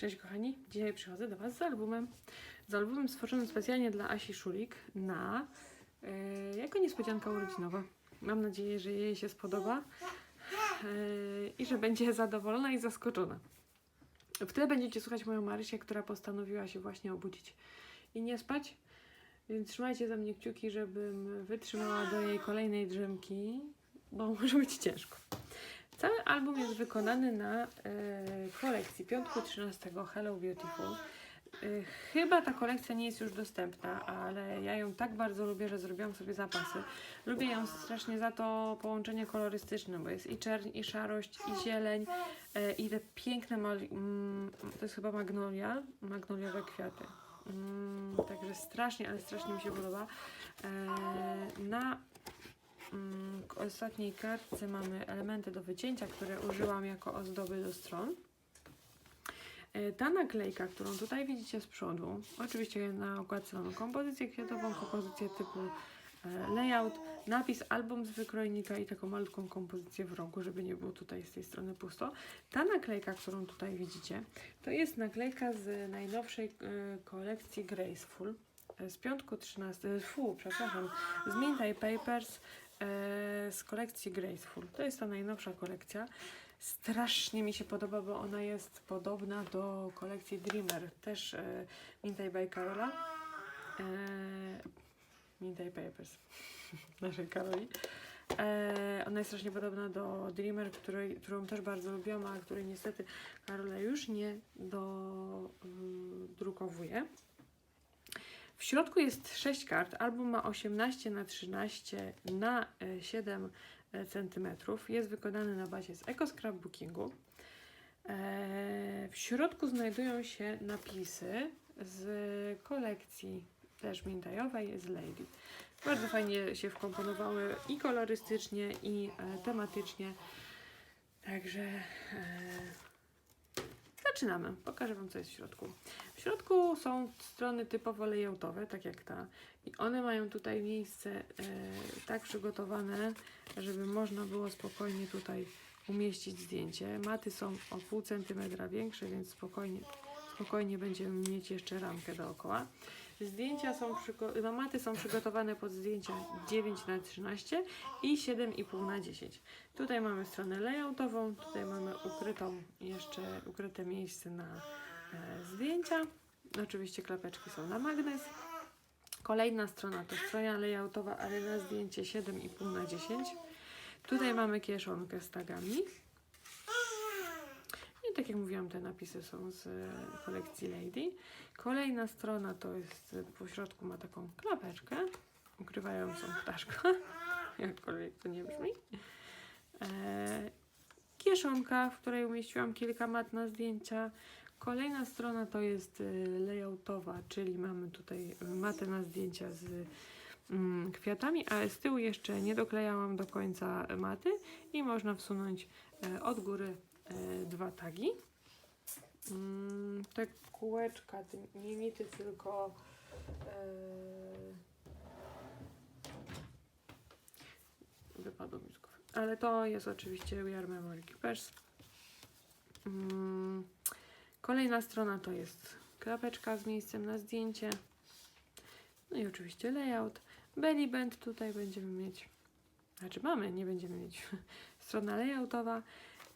Cześć kochani, dzisiaj przychodzę do Was z albumem. Z albumem stworzonym specjalnie dla Asi Szulik na e, jako niespodzianka urodzinowa. Mam nadzieję, że jej się spodoba e, i że będzie zadowolona i zaskoczona. W tle będziecie słuchać moją Marysię, która postanowiła się właśnie obudzić i nie spać. Więc trzymajcie za mnie kciuki, żebym wytrzymała do jej kolejnej drzemki, bo może być ciężko. Cały album jest wykonany na e, kolekcji piątku 13 Hello Beautiful. E, chyba ta kolekcja nie jest już dostępna, ale ja ją tak bardzo lubię, że zrobiłam sobie zapasy. Lubię ją strasznie za to połączenie kolorystyczne, bo jest i czerń, i szarość, i zieleń, e, i te piękne, mm, to jest chyba magnolia, magnoliowe kwiaty. Mm, także strasznie, ale strasznie mi się podoba. Na w ostatniej kartce mamy elementy do wycięcia, które użyłam jako ozdoby do stron. E, Ta naklejka, którą tutaj widzicie z przodu, oczywiście na okładce mamy kompozycję kwiatową, kompozycję typu e, layout, napis album z wykrojnika i taką malutką kompozycję w rogu, żeby nie było tutaj z tej strony pusto. Ta naklejka, którą tutaj widzicie, to jest naklejka z najnowszej e, kolekcji Graceful. Z piątku 13, fu, przepraszam, z Minty Papers z kolekcji Graceful. To jest ta najnowsza kolekcja. Strasznie mi się podoba, bo ona jest podobna do kolekcji Dreamer, też e, Minty by Carola. E, Minty Papers naszej Karoli. E, ona jest strasznie podobna do Dreamer, której, którą też bardzo lubiłam, a której niestety Karola już nie dodrukowuje. W środku jest 6 kart. Album ma 18 na 13 na e, 7 cm. Jest wykonany na bazie z Eco Scrapbookingu. E, W środku znajdują się napisy z kolekcji też mintajowej z Lady. Bardzo fajnie się wkomponowały i kolorystycznie, i e, tematycznie. Także e, zaczynamy. Pokażę Wam, co jest w środku. W środku są strony typowo layoutowe, tak jak ta. I one mają tutaj miejsce e, tak przygotowane, żeby można było spokojnie tutaj umieścić zdjęcie. Maty są o pół centymetra większe, więc spokojnie, spokojnie będziemy mieć jeszcze ramkę dookoła. Zdjęcia są, no, maty są przygotowane pod zdjęcia 9 na 13 i 7,5 na 10. Tutaj mamy stronę layoutową, tutaj mamy ukrytą jeszcze ukryte miejsce na zdjęcia. Oczywiście klapeczki są na magnes. Kolejna strona to strona layoutowa, ale na zdjęcie 7,5 na 10. Tutaj mamy kieszonkę z tagami. I tak jak mówiłam, te napisy są z e, kolekcji Lady. Kolejna strona to jest, e, po środku ma taką klapeczkę ukrywającą ptaszka, jakkolwiek to nie brzmi. E, kieszonka, w której umieściłam kilka mat na zdjęcia. Kolejna strona to jest e, layoutowa, czyli mamy tutaj matę na zdjęcia z mm, kwiatami, ale z tyłu jeszcze nie doklejałam do końca maty i można wsunąć e, od góry dwa tagi. Mm, te kółeczka, nie nity, tylko wypadło mi z głowy. Ale to jest oczywiście We Are Memory Keepers. Kolejna strona to jest klapeczka z miejscem na zdjęcie. No i oczywiście layout. Belly band tutaj będziemy mieć. Znaczy mamy, nie będziemy mieć. Strona layoutowa.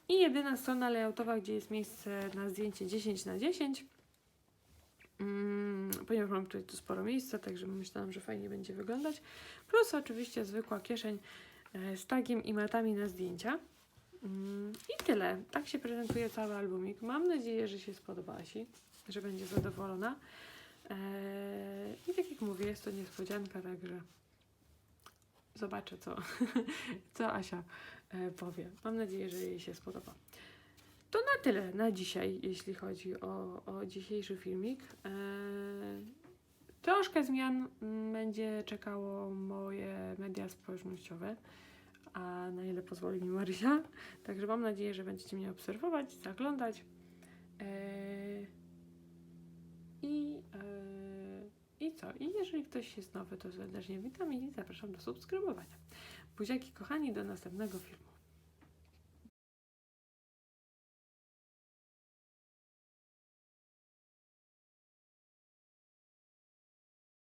I jedyna strona layoutowa, gdzie jest miejsce na zdjęcie 10 na 10. Mm, ponieważ mam tutaj tu sporo miejsca, także myślałam, że fajnie będzie wyglądać. Plus oczywiście zwykła kieszeń e, z tagiem i matami na zdjęcia. Mm, I tyle. Tak się prezentuje cały albumik. Mam nadzieję, że się spodoba Asi, że będzie zadowolona. Eee, I tak jak mówię, jest to niespodzianka, także zobaczę, co, co Asia e, powie. Mam nadzieję, że jej się spodoba. To na tyle na dzisiaj, jeśli chodzi o, o dzisiejszy filmik. Eee, troszkę zmian mm, będzie czekało moje media społecznościowe, a na ile pozwoli mi Marysia. Także mam nadzieję, że będziecie mnie obserwować, zaglądać. Eee, i, yy, I co? I jeżeli ktoś jest nowy, to serdecznie witam i zapraszam do subskrybowania. Buziaki kochani, do następnego filmu.